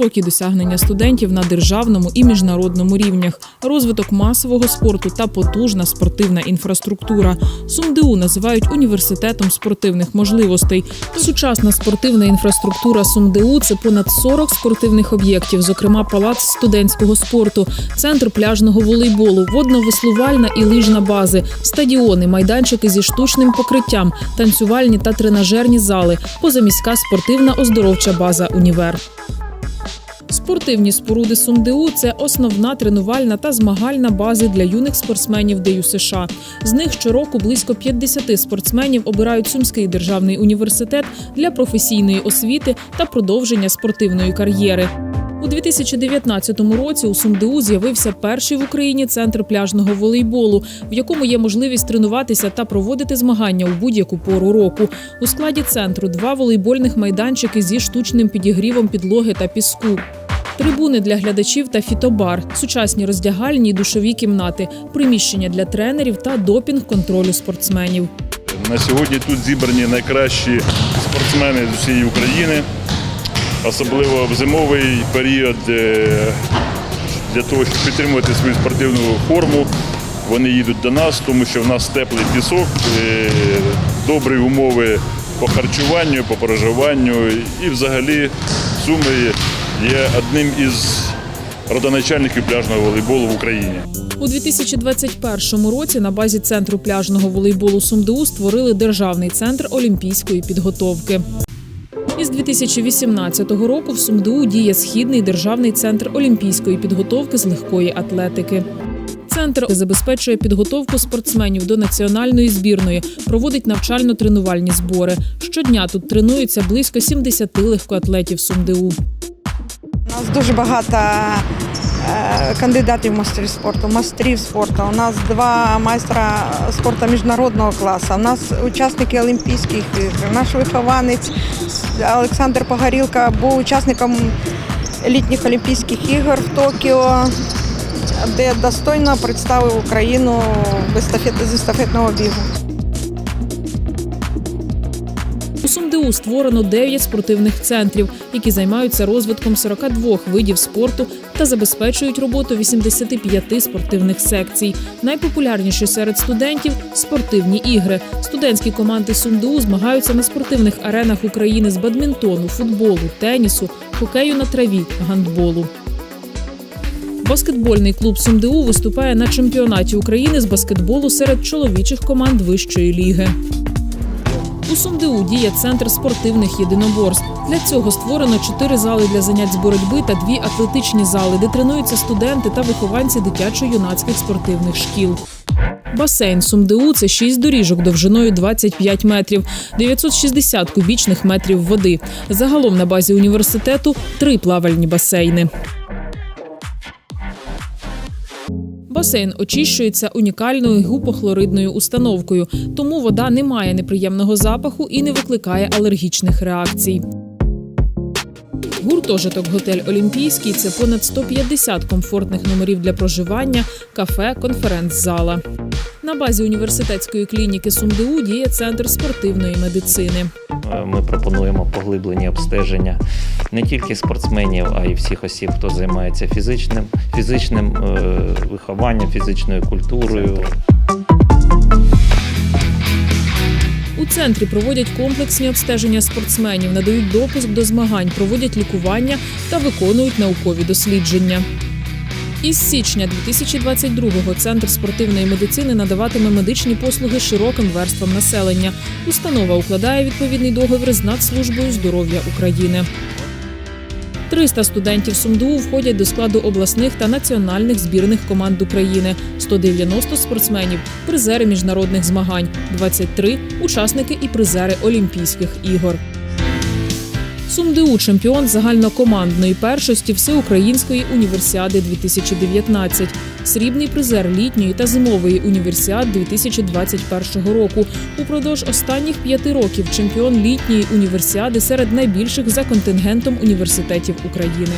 високі досягнення студентів на державному і міжнародному рівнях, розвиток масового спорту та потужна спортивна інфраструктура. СумДУ називають університетом спортивних можливостей. Сучасна спортивна інфраструктура СумДУ – це понад 40 спортивних об'єктів, зокрема палац студентського спорту, центр пляжного волейболу, водно-веслувальна і лижна бази, стадіони, майданчики зі штучним покриттям, танцювальні та тренажерні зали, позаміська спортивна оздоровча база Універ. Спортивні споруди СумДУ – це основна тренувальна та змагальна бази для юних спортсменів ДЮ США. З них щороку близько 50 спортсменів обирають Сумський державний університет для професійної освіти та продовження спортивної кар'єри. У 2019 році у СумДУ з'явився перший в Україні центр пляжного волейболу, в якому є можливість тренуватися та проводити змагання у будь-яку пору року. У складі центру два волейбольних майданчики зі штучним підігрівом підлоги та піску. Трибуни для глядачів та фітобар, сучасні роздягальні й душові кімнати, приміщення для тренерів та допінг контролю спортсменів. На сьогодні тут зібрані найкращі спортсмени з усієї України, особливо в зимовий період е, для того, щоб підтримувати свою спортивну форму. Вони їдуть до нас, тому що в нас теплий пісок, е, добрі умови по харчуванню, по проживанню. І взагалі Суми є одним із родоначальників пляжного волейболу в Україні. У 2021 році на базі центру пляжного волейболу СумДУ створили державний центр олімпійської підготовки. Із 2018 року в СумДУ діє східний державний центр олімпійської підготовки з легкої атлетики. Центр забезпечує підготовку спортсменів до національної збірної, проводить навчально-тренувальні збори. Щодня тут тренуються близько 70 легкоатлетів СумДУ. У нас дуже багато е, кандидатів в майстрів спорту, майстрів спорту. У нас два майстра спорту міжнародного класу. У нас учасники Олімпійських ігор. Наш вихованець Олександр Погорілка був учасником літніх Олімпійських ігор в Токіо, де достойно представив Україну з естафетного бігу. СумДУ створено 9 спортивних центрів, які займаються розвитком 42 видів спорту та забезпечують роботу 85 спортивних секцій. Найпопулярніші серед студентів спортивні ігри. Студентські команди СумДУ змагаються на спортивних аренах України з бадмінтону, футболу, тенісу, хокею на траві, гандболу. Баскетбольний клуб СумДУ виступає на чемпіонаті України з баскетболу серед чоловічих команд вищої ліги. У СумДУ діє центр спортивних єдиноборств. Для цього створено чотири зали для занять з боротьби та дві атлетичні зали, де тренуються студенти та вихованці дитячо-юнацьких спортивних шкіл. Басейн СумДУ – це шість доріжок довжиною 25 метрів, 960 кубічних метрів води. Загалом на базі університету три плавальні басейни. Басейн очищується унікальною гупохлоридною установкою, тому вода не має неприємного запаху і не викликає алергічних реакцій. Гуртожиток готель Олімпійський це понад 150 комфортних номерів для проживання, кафе, конференц-зала. На базі університетської клініки СумДУ діє центр спортивної медицини. Е, Ми пропонуємо поглиблені обстеження не тільки спортсменів, а й всіх осіб, хто займається фізичним, фізичним е, вихованням, фізичною культурою. У центрі проводять комплексні обстеження спортсменів, надають допуск до змагань, проводять лікування та виконують наукові дослідження. Із січня 2022-го центр спортивної медицини надаватиме медичні послуги широким верствам населення. Установа укладає відповідний договір з Нацслужбою здоров'я України. 300 студентів СумДУ входять до складу обласних та національних збірних команд України, 190 спортсменів, призери міжнародних змагань, 23 – учасники і призери Олімпійських ігор. СумДУ – чемпіон загальнокомандної першості Всеукраїнської універсіади 2019, срібний призер літньої та зимової універсіад 2021 року. Упродовж останніх п'яти років чемпіон літньої універсіади серед найбільших за контингентом університетів України.